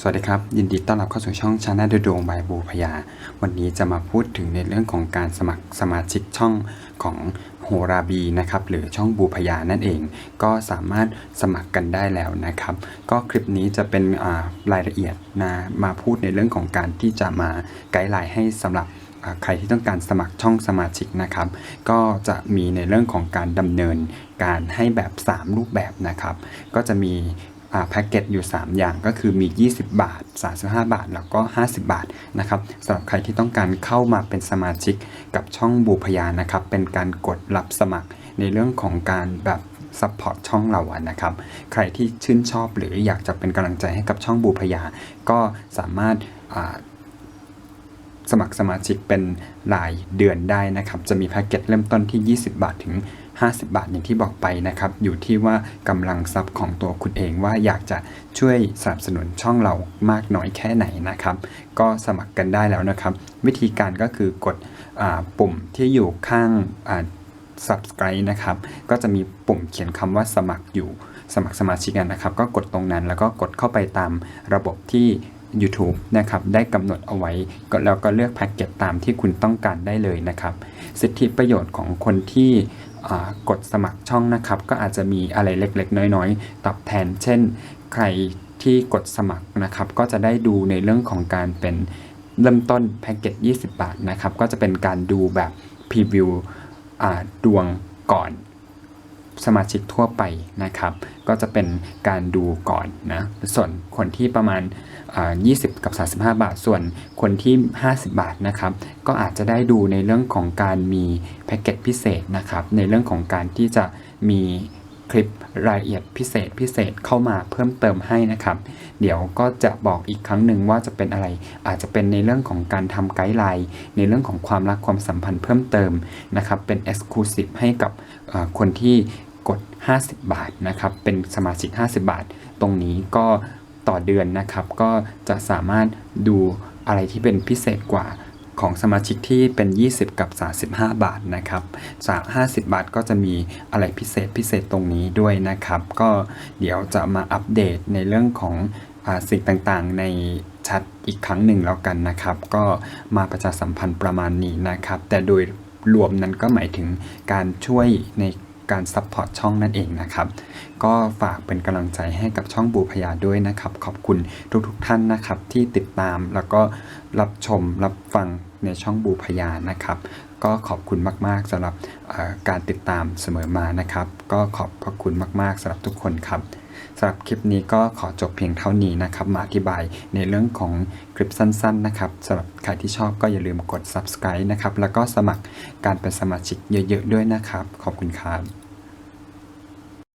สวัสดีครับ ยินดีต้อนรับเข้าสู่ช่องชาแนลดวงบายบูพยา วันนี้จะมาพูดถึงในเรื่องของการสมัครสมาชิกช่องของโฮราบีนะครับหรือช่องบูพยานั่นเอง ก็สามารถสมัครกันได้แล้วนะครับ ก็คลิปนี้จะเป็นรายละเอียดนะมาพูดในเรื่องของการที่จะมาไกด์ไลน์ให้สำหรับใครที่ต้องการสมัครช่องสมาชิกนะครับ ก็จะมีในเรื่องของการดำเนินการให้แบบ 3 รูปแบบนะครับ ก็จะมี แพ็กเกจอยู่ 3 อย่างก็คือมี 20 บาท 35 บาท แล้วก็ 50 บาทนะครับสำหรับใครที่ต้องการเข้ามาเป็นสมาชิกกับช่องบูพยานะครับ เป็นการกดรับสมัครในเรื่องของการแบบซัพพอร์ตช่องเราอะนะครับ ใครที่ชื่นชอบหรืออยากจะเป็นกำลังใจให้กับช่องบูพยา ก็สามารถ สมัครสมาชิกเป็นรายเดือนได้นะครับ จะมีแพ็กเกจเริ่มต้นที่ 20 บาทถึง 50 บาทอย่างที่บอกไปนะครับ อยู่ที่ว่ากำลังทรัพย์ของตัวคุณเองว่าอยากจะช่วยสนับสนุนช่องเรามากน้อยแค่ไหนนะครับ ก็สมัครกันได้แล้วนะครับ วิธีการก็คือกดอปุ่มที่อยู่ข้าง subscribe นะครับ ก็จะมีปุ่มเขียนคำว่าสมัครอยู่สมัครสมาชิกกันนะครับ ก็กดตรงนั้นแล้วก็กดเข้าไปตามระบบที่ YouTube นะครับได้กำหนดเอาไว้ก็แล้วก็เลือกแพ็กเกจตามที่คุณต้องการได้เลยนะครับสิทธิประโยชน์ของคนที่กดสมัครช่องนะครับ ก็อาจจะมีอะไรเล็กๆ น้อยๆตอบแทน เช่น ใครที่กดสมัครนะครับ ก็จะได้ดูในเรื่องของการเป็นเริ่มต้นแพ็กเกจ 20 บาทนะครับ ก็จะเป็นการดูแบบพรีวิวดวงก่อน สมาชิกทั่วไปนะครับ ก็จะเป็นการดูก่อนนะ ส่วนคนที่ประมาณ 20 กับ 35 บาท ส่วนคนที่ 50 บาทนะครับ ก็อาจจะได้ดูในเรื่องของการมีแพ็กเกจพิเศษนะครับ ในเรื่องของการที่จะมี คลิปรายละเอียดพิเศษพิเศษเข้ามาเพิ่มเติมให้นะครับ เดี๋ยวก็จะบอกอีกครั้งหนึ่งว่าจะเป็นอะไร อาจจะเป็นในเรื่องของการทำไกด์ไลน์ในเรื่องของความรักความสัมพันธ์เพิ่มเติมนะครับ เป็น Exclusive ให้กับคนที่กด 50 บาทนะครับ เป็นสมาชิก 50 บาท ตรงนี้ก็ต่อเดือนนะครับ ก็จะสามารถดูอะไรที่เป็นพิเศษกว่า ของสมาชิกที่เป็น 20 กับ 35 บาทนะครับ3 50 บาทก็จะมีอะไรพิเศษพิเศษตรงนี้ด้วยนะครับ ก็เดี๋ยวจะมาอัปเดตในเรื่องของอสิ่งต่างๆ ในชัดอีกครั้งหนึ่งแล้วกันนะครับ ก็มาประชาสัมพันธ์ประมาณนี้นะครับ แต่โดยรวมนั้นก็หมายถึงการช่วยในการซัพพอร์ตช่องนั่นเองนะครับ ก็ฝากเป็นกำลังใจให้กับช่องบูพยาด้วยนะครับ ขอบคุณทุกๆทท่านนะครับที่ติดตามแล้วก็ รับชมรับฟังในช่องบูพยานะครับ ก็ขอบคุณมาก ๆสำหรับการติดตามเสมอมานะครับ ก็ขอบพระคุณมาก ๆสำหรับทุกคนครับสำหรับคลิปนี้ก็ขอจบเพียงเท่านี้นะครับ มาอธิบายในเรื่องของคลิปสั้น ๆ นะครับสำหรับใครที่ชอบก็อย่าลืมกด subscribe นะครับ แล้วก็สมัครการเป็นสมาชิกเยอะ ๆ ด้วยนะครับ ขอบคุณครับ